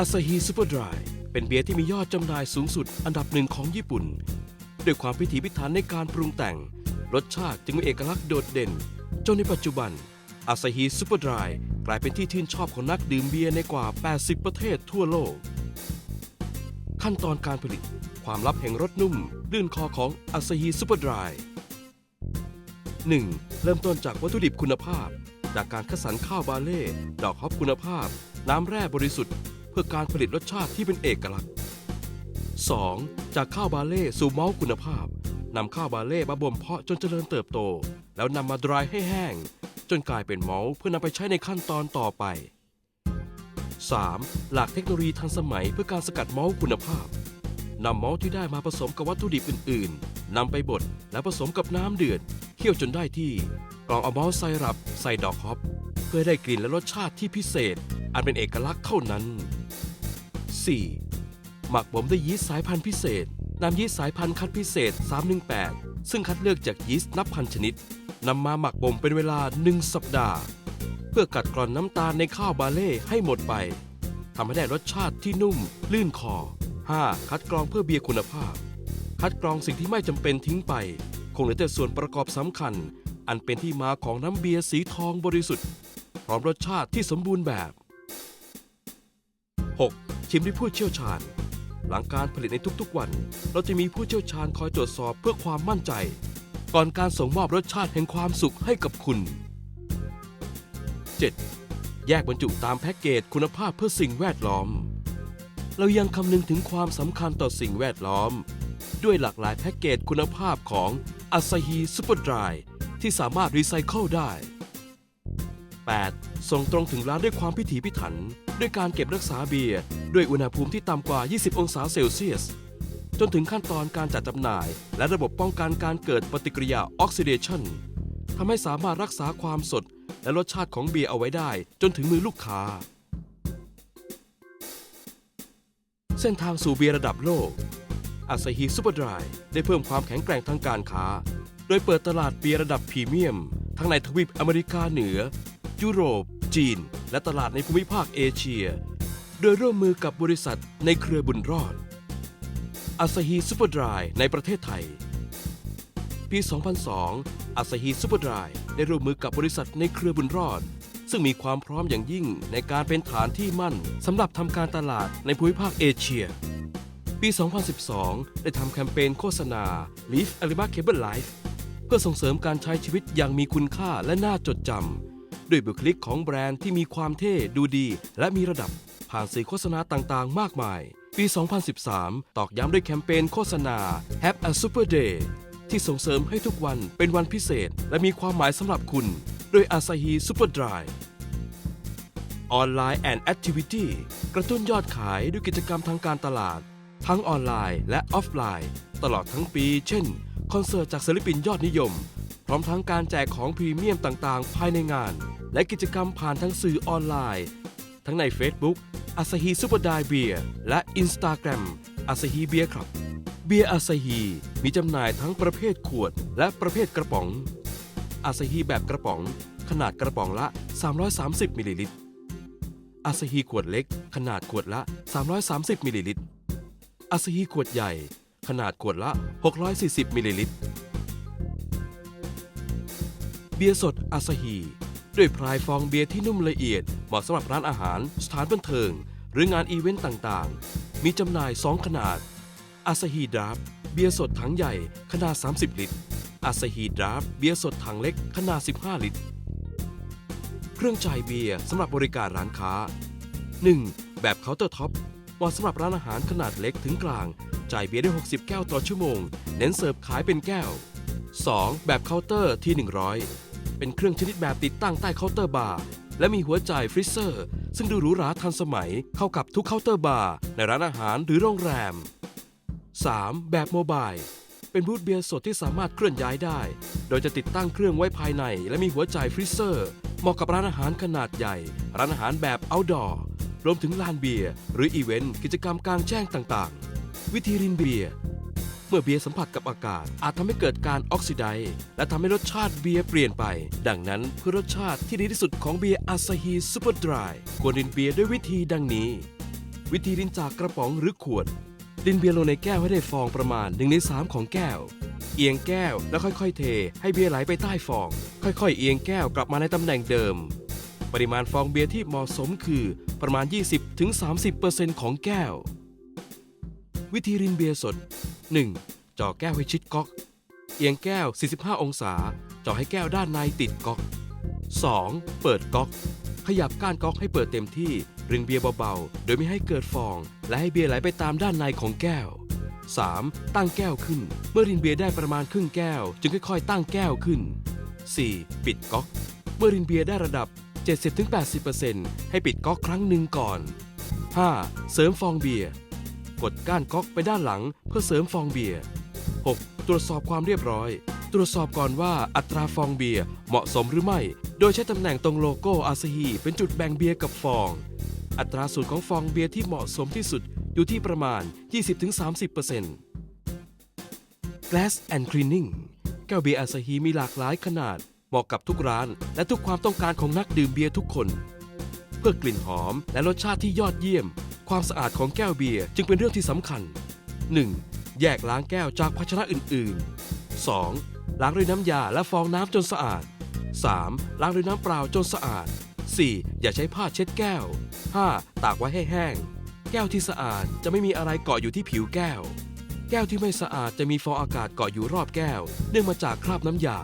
อาซาฮีซูเปอร์ดรายเป็นเบียร์ที่มียอดจำหน่ายสูงสุดอันดับหนึ่งของญี่ปุ่น ด้วยความพิถีพิถันในการปรุงแต่ง รสชาติจึงมีเอกลักษณ์โดดเด่น จนในปัจจุบันอาซาฮีซูเปอร์ดรายกลายเป็นที่ชื่นชอบของนักดื่มเบียร์ในกว่า 80 ประเทศทั่วโลก ขั้นตอนการผลิตความลับแห่งรสนุ่มลื่นคอของอาซาฮีซูเปอร์ดราย 1. เริ่มต้นจากวัตถุดิบคุณภาพ จากการคัดสรรข้าวบาเล่ ดอกฮอปคุณภาพ น้ำแร่บริสุทธิ์ เพื่อการผลิตรสชาติที่เป็นเอกลักษณ์ 2. จากข้าวบาเล่สู่มาส์คุณภาพนำข้าวบาเล่มาบ่มเพาะจนเจริญเติบโต แล้วนำมาดรายให้แห้ง จนกลายเป็นมาส์เพื่อนำไปใช้ในขั้นตอนต่อไป 3. หลักเทคโนโลยีทันสมัยเพื่อการสกัดมาส์คุณภาพนำมาส์ที่ได้มาผสมกับวัตถุดิบอื่น ๆนำไปบดและผสมกับน้ำเดือดเคี่ยวจนได้ที่กรองเอามาส์ไซรัปใส่ดอกฮอปเพื่อได้กลิ่นและรสชาติที่พิเศษ อันเป็นเอกลักษณ์เท่านั้น 4. หมักบ่มด้วยยีสต์สายพันธุ์พิเศษนำยีสต์สายพันธุ์คัดพิเศษ 318 ซึ่งคัดเลือกจากยีสต์นับพันชนิดนำมาหมักบ่มเป็นเวลา 1 สัปดาห์ เพื่อกัดกร่อนน้ำตาลในข้าวบาเล่ให้หมดไปทำให้ได้รสชาติที่นุ่ม ลื่นคอ 5. คัดกรองเพื่อเบียร์คุณภาพ คัดกรองสิ่งที่ไม่จำเป็นทิ้งไป คงเหลือแต่ส่วนประกอบสำคัญ อันเป็นที่มาของน้ำเบียร์สีทองบริสุทธิ์ พร้อมรสชาติที่สมบูรณ์แบบ 6. ชิมด้วยผู้เชี่ยวชาญ หลังการผลิตในทุกๆวัน เราจะมีผู้เชี่ยวชาญคอยตรวจสอบเพื่อความมั่นใจ ก่อนการส่งมอบรสชาติแห่งความสุขให้กับคุณ 7. แยกบรรจุตามแพ็กเกจคุณภาพเพื่อสิ่งแวดล้อม เรายังคำนึงถึงความสำคัญต่อสิ่งแวดล้อม ด้วยหลากหลายแพ็กเกจคุณภาพของ Asahi Super Dry ที่สามารถรีไซเคิลได้ 8. ส่งตรงถึงร้านด้วยความพิถีพิถัน ด้วยการเก็บรักษาเบียร์ด้วยอุณหภูมิที่ต่ำกว่า 20 องศาเซลเซียส จนถึงขั้นตอนการจัดจำหน่าย และระบบป้องกันการเกิดปฏิกิริยาออกซิเดชันทำให้สามารถรักษาความสด และรสชาติของเบียร์เอาไว้ได้ จนถึงมือลูกค้า เส้นทางสู่เบียร์ระดับโลกอาซาฮีซูเปอร์ดรายได้เพิ่มความแข็งแกร่งทางการค้า โดยเปิดตลาดเบียร์ระดับพรีเมียม ทั้งในทวีปอเมริกาเหนือ ยุโรป จีน และตลาดในภูมิภาคเอเชีย โดยร่วมมือกับบริษัทในเครือบุญรอดอาซาฮีซูเปอร์ดรายในประเทศไทย ปี 2002อาซาฮีซูเปอร์ดรายได้ร่วมมือกับบริษัทในเครือบุญรอด ซึ่งมีความพร้อมอย่างยิ่งในการเป็นฐานที่มั่นสำหรับทำการตลาดในภูมิภาคเอเชีย ปี 2012 ได้ทำแคมเปญโฆษณา Leaf Alima Cable Life เพื่อส่งเสริมการใช้ชีวิตอย่างมีคุณค่าและน่าจดจำ ด้วยบุคลิกของแบรนด์ที่มีความเท่ดูดี และมีระดับผ่านสื่อโฆษณาต่างๆ มากมาย ปี 2013 ตอกย้ำด้วยแคมเปญโฆษณา Have a Super Day ที่ส่งเสริมให้ทุกวันเป็นวันพิเศษ และมีความหมายสำหรับคุณ โดย Asahi Super Dry ออนไลน์ and Activity กระตุ้นยอดขายด้วยกิจกรรมทางการตลาด ทั้งออนไลน์และออฟไลน์ ตลอดทั้งปี เช่น คอนเสิร์ตจากศิลปินยอดนิยม พร้อมทั้งการแจกของพรีเมียมต่างๆ ภายในงาน และกิจกรรมผ่านทั้งสื่อออนไลน์ ทั้งใน Facebook Asahi Super d r y Beer และ Instagram Asahi Beer Club เบียร์อาซาฮีมีจำหน่ายทั้งประเภทขวดและประเภทกระป๋องอาซาฮีแบบกระป๋อง ขนาดกระป๋องละ 330มิลลิลิตรอาซาฮีขวดเล็ก ขนาดขวดละ 330มิลลิลิตรอาซาฮีขวดใหญ่ ขนาดขวดละ 640มิลลิลิตร เบียร์สดอาซาฮีด้วยพรายฟองเบียร์ที่นุ่มละเอียดเหมาะสำหรับร้านอาหาร สถานบันเทิง หรืองานอีเวนต์ต่างๆ มีจำหน่าย 2 ขนาดอาซาฮีดราฟเบียร์สดถังใหญ่ขนาด 30 ลิตรอาซาฮีดราฟเบียร์สดถังเล็กขนาด 15 ลิตร เครื่องจ่ายเบียร์สำหรับบริการร้านค้า 1. แบบเคาน์เตอร์ท็อปเหมาะสำหรับร้านอาหารขนาดเล็กถึงกลาง จ่ายเบียร์ได้ 60 แก้วต่อชั่วโมง เน้นเสิร์ฟขายเป็นแก้ว 2. แบบเคาน์เตอร์ที่ 100 เป็นเครื่องชนิดแบบติดตั้งใต้เคาน์เตอร์บาร์และมีหัวจ่ายฟรีเซอร์ ซึ่งดูหรูหราทันสมัยเข้ากับทุกเคาน์เตอร์บาร์ในร้านอาหารหรือโรงแรม 3. แบบโมบาย เป็นบูธเบียร์สดที่สามารถเคลื่อนย้ายได้ โดยจะติดตั้งเครื่องไว้ภายใน และมีหัวจ่ายฟรีเซอร์ เหมาะกับร้านอาหารขนาดใหญ่ ร้านอาหารแบบ outdoor รวมถึงลานเบียร์หรืออีเวนต์กิจกรรมกลางแจ้งต่างๆ วิธีรินเบียร์ เมื่อเบียร์สัมผัสกับอากาศ อาจทำให้เกิดการออกซิไดซ์และทำให้รสชาติเบียร์เปลี่ยนไป ดังนั้นเพื่อรสชาติที่ดีที่สุดของเบียร์อาซาฮีซูเปอร์ดรายควรรินเบียร์ด้วยวิธีดังนี้ วิธีรินจากกระป๋องหรือขวด ดินเบียร์ลงในแก้วให้ได้ฟองประมาณ1ใน3ของแก้ว เอียงแก้วแล้วค่อยๆ เท ให้เบียร์ไหลไปใต้ฟอง ค่อยๆ เอียงแก้วกลับมาในตำแหน่งเดิม ปริมาณฟองเบียร์ที่เหมาะสมคือประมาณ 20-30%ของแก้ว วิธีรินเบียร์สด 1. จ่อแก้วให้ชิดก๊อก เอียงแก้ว 45 องศา จ่อให้แก้วด้านในติดก๊อก 2. เปิดก๊อก ขยับก้านก๊อกให้เปิดเต็มที่ รินเบียร์เบาๆ โดยไม่ให้เกิดฟอง และให้เบียร์ไหลไปตามด้านในของแก้ว 3. ตั้งแก้วขึ้น เมื่อรินเบียร์ได้ประมาณครึ่งแก้ว จึงค่อยๆ ตั้งแก้วขึ้น 4. ปิดก๊อก เมื่อรินเบียร์ได้ระดับ 70-80%ให้ปิดก๊อกครั้งหนึ่งก่อน 5. เสริมฟองเบียร์ กดก้านก๊อกไปด้านหลังเพื่อเสริมฟองเบียร์ 6. ตรวจสอบความเรียบร้อย ตรวจสอบก่อนว่าอัตราฟองเบียร์เหมาะสมหรือไม่ โดยใช้ตำแหน่งตรงโลโก้อาซาฮีเป็นจุดแบ่งเบียร์กับฟอง อัตราส่วนของฟองเบียร์ที่เหมาะสมที่สุดอยู่ที่ประมาณ 20-30% Glass and Cleaning แก้วเบียร์อาซาฮีมีหลากหลายขนาด เหมาะกับทุกร้าน และทุกความต้องการของนักดื่มเบียร์ทุกคน เพื่อกลิ่นหอมและรสชาติที่ยอดเยี่ยม ความสะอาดของแก้วเบียร์จึงเป็นเรื่องที่สำคัญ 1. แยกล้างแก้วจากภาชนะอื่น ๆ 2. ล้างด้วยน้ำยาและฟองน้ำจนสะอาด 3. ล้างด้วยน้ำเปล่าจนสะอาด 4. อย่าใช้ผ้าเช็ดแก้ว 5. ตากไว้ให้แห้ง แก้วที่สะอาดจะไม่มีอะไรเกาะอยู่ที่ผิวแก้ว แก้วที่ไม่สะอาดจะมีฟองอากาศเกาะอยู่รอบแก้ว เนื่องมาจากคราบน้ำยา